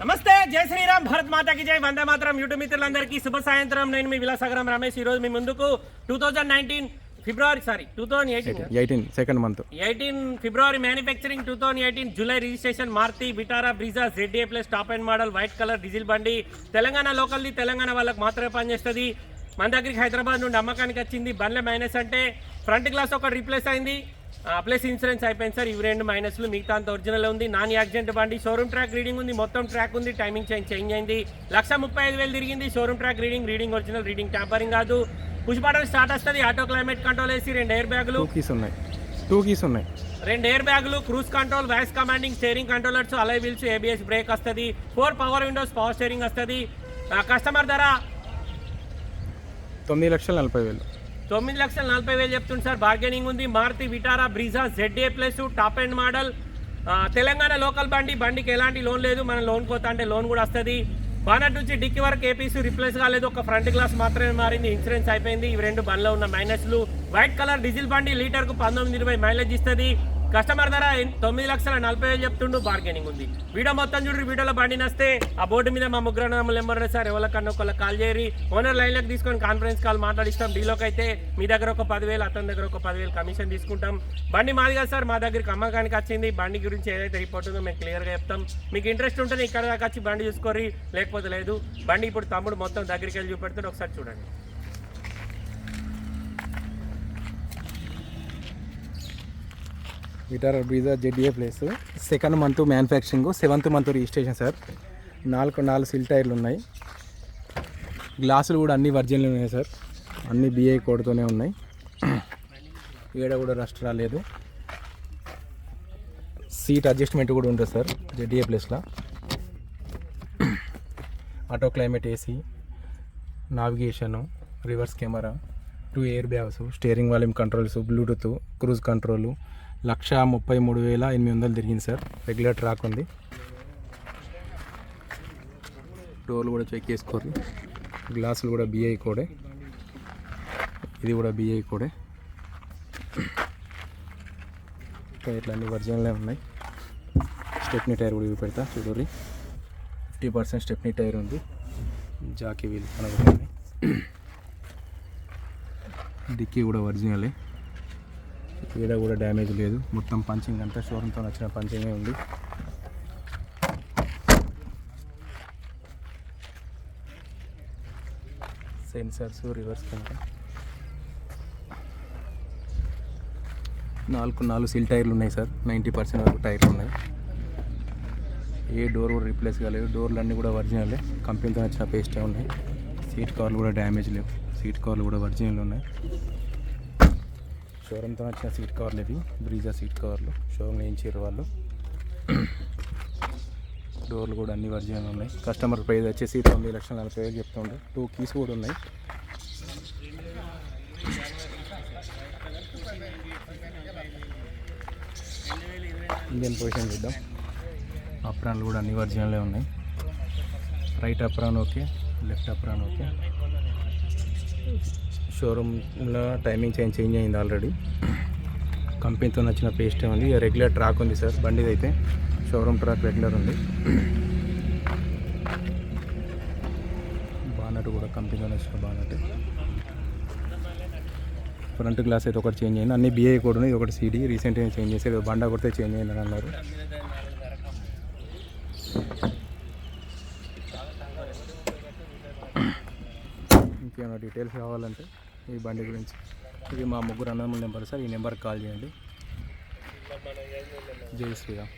నమస్తే జై శ్రీరామ్ భారత్ మాతాకి జై. వందే మాత్రం యూట్యూబ్ మిత్రులందరికీ శుభ సాయంత్రం. నేను మీ విలాసగరం రమేష్. ఈ రోజు మీ ముందుకు two thousand nineteen February sorry two thousand eighteen eighteen second month eighteen February manufacturing two thousand eighteen July registration Maruti Vitara Brezza ZA plus top end model white colour diesel బండి. తెలంగాణ లోకల్ది తెలంగాణ వాళ్ళకి మాత్రమే పనిచేస్తుంది. మన దగ్గరికి హైదరాబాద్ నుండి అమ్మకానికి వచ్చింది. బండ్ల మైనస్ అంటే ఫ్రంట్ గ్లాస్ ఒకటి రీప్లేస్ అయింది. ప్లస్ ఇన్సూరెన్స్ అయిపోయింది సార్. ఇవి రెండు మైనస్లు. మిగతా అంత ఒరిజినల్ ఉంది. నాన్ యాక్సిడెంట్ బండి షోరూమ్ ట్రాక్ రీడింగ్ ఉంది. మొత్తం ట్రాక్ ఉంది. టైమింగ్ చేంజ్ చేంజ్ అయింది. లక్ష ముప్పై ఐదు వేలు తిరిగింది. Showroom track reading reading original reading tampering కాదు. పుష్ బటన్ స్టార్ట్ వస్తుంది. ఆటో క్లైమేట్ కంట్రోల్ వేసి రెండు ఎయిర్ బ్యాగులు. ఉన్నాయి. టూ కీస్ ఉన్నాయి. రెండు ఎయిర్ బ్యాగులు cruise control voice commanding steering controllers alloy wheels ABS brake వస్తుంది. Four power windows power steering వస్తుంది. కస్టమర్ ధర తొమ్మిది లక్షల నలభై వేలు. తొమ్మిది లక్షల నలభై వేలు చెప్తుంది సార్. బార్గెనింగ్ ఉంది. Maruti Vitara Brezza ZA plus top end model Telangana local బండి బండికి ఎలాంటి లోన్ లేదు. మనం లోన్ పోతా అంటే లోన్ కూడా వస్తుంది. బానట్ నుంచి డిక్కి వరకు ఏపీసీ రిప్లేస్ కాలేదు. ఒక ఫ్రంట్ గ్లాస్ మాత్రమే మారింది. ఇన్సూరెన్స్ అయిపోయింది. ఇవి రెండు బండ్లో ఉన్న మైనస్లు వైట్ కలర్ డీజిల్ బండి లీటర్కు పంతొమ్మిది ఇరవై మైలేజ్ ఇస్తుంది. కస్టమర్ ధర తొమ్మిది లక్షల నలభై వేలు చెప్తుండు బార్గెనింగ్ ఉంది. వీడియో మొత్తం చూడండి వీడియోలో బండి నస్తే ఆ బోర్డు మీద మా ముగ్గురు నెంబర్ సార్. ఎవరికన్నా ఒకళ్ళకి కాల్ చేయరి ఓనర్ లైన్లోకి తీసుకొని కాన్ఫరెన్స్ కాల్ మాట్లాడిస్తాం. డీలోకి అయితే మీ దగ్గర ఒక పదివేలు అతని దగ్గర ఒక పదివేలు కమిషన్ తీసుకుంటాం. బండి మాది కాదు సార్ మా దగ్గరికి అమ్మకానికి వచ్చింది. బండి గురించి ఏదైతే రిపోర్ట్ ఉందో మేము క్లియర్గా చెప్తాం. మీకు ఇంట్రెస్ట్ ఉంటే ఇక్కడ దాకా వచ్చి బండి చూసుకోరి లేకపోతే లేదు. బండి ఇప్పుడు తమ్ముడు మొత్తం దగ్గరికి వెళ్ళి చూపెడతాడు ఒకసారి చూడండి. Vitara Brezza ZA plus. Second month manufacturing seventh month registration sir. నాలుగు నాలుగు సిల్ టైర్లు ఉన్నాయి. గ్లాసులు కూడా అన్ని వర్జిన్లు ఉన్నాయి సార్. అన్ని బిఐ కోడ్తోనే ఉన్నాయి. ఏడ కూడా రస్ట్ రాలేదు. సీట్ అడ్జస్ట్మెంట్ కూడా ఉంటుంది సార్ జెడ్ఏ ప్లేస్లో. Auto climate AC navigation reverse camera two air bags steering volume controls Bluetooth cruise control lakh ముప్పై మూడు వేల ఎనిమిది వందలు తిరిగింది సార్. రెగ్యులర్ ట్రాక్ ఉంది. డోర్లు కూడా చెక్ చేసుకోరు గ్లాసులు కూడా బిఐ కోడే ఇది కూడా బిఐ కోడే టైర్లు అన్ని ఒరిజినలే ఉన్నాయి. స్టెప్నీ టైర్ కూడా పెడతా చూడరి ఫిఫ్టీ పర్సెంట్ స్టెప్నీ టైర్ ఉంది. జాకీ వీల్ కనబడుతుంది. డిక్కీ కూడా ఒరిజినలే ఏదో కూడా డ్యామేజ్ లేదు. మొత్తం పంచింగ్ అంతా షోరూమ్తో వచ్చిన పంచింగే ఉంది. సెన్సార్స్ రివర్స్ కెమెరా నాలుగు నాలుగు సిల్ టైర్లు ఉన్నాయి సార్. నైంటీ పర్సెంట్ వరకు టైర్లు ఉన్నాయి. ఏ డోర్ కూడా రీప్లేస్ కాలేదు. డోర్లు అన్నీ కూడా ఒరిజినలే కంపెనీతో వచ్చిన పేస్టే ఉన్నాయి. సీట్ కవర్లు కూడా డ్యామేజ్ లేవు. సీట్ కవర్లు కూడా ఒరిజినల్ ఉన్నాయి. షోరూమ్తో వచ్చిన సీట్ కవర్లు ఇవి. బ్రీజా సీట్ కవర్లు. షోరూమ్ వేయించారు వాళ్ళు. డోర్లు కూడా అన్ని ఒరిజినల్ ఉన్నాయి. కస్టమర్ ప్రైస్ వచ్చేసి తొమ్మిది లక్షల నలభై వేలు చెప్తుండ్రు టూ కీస్ కూడా ఉన్నాయి. ఇండియన్ పొజిషన్ చూద్దాం. అప్రాన్లు కూడా అన్ని వర్జన్లే ఉన్నాయి. Right apron okay left apron okay. షోరూమ్లో timing change change అయింది ఆల్రెడీ. కంపెనీతో నచ్చిన పేస్ట్ ఉంది. రెగ్యులర్ ట్రాక్ ఉంది సార్. బండిది అయితే షోరూమ్ ట్రాక్ రెగ్యులర్ ఉంది. బానట్ కూడా కంపెనీతో నచ్చిన బానట్ ఫ్రంట్ గ్లాస్ అయితే ఒకటి చేంజ్ అయింది. అన్ని బిఐ కూడా ఉన్నాయి. ఇది ఒకటి సీడీ రీసెంట్గా చేంజ్ చేసేది బండా కొడితే చేంజ్ అయిందని అన్నారు. ఇంకేమైనా డీటెయిల్స్ కావాలంటే ఈ బండి గురించి. ఇది మా ముగ్గురు అన్నదమ్ముల నెంబర్ సార్. ఈ నెంబర్కి కాల్ చేయండి. జై శ్రీరామ్.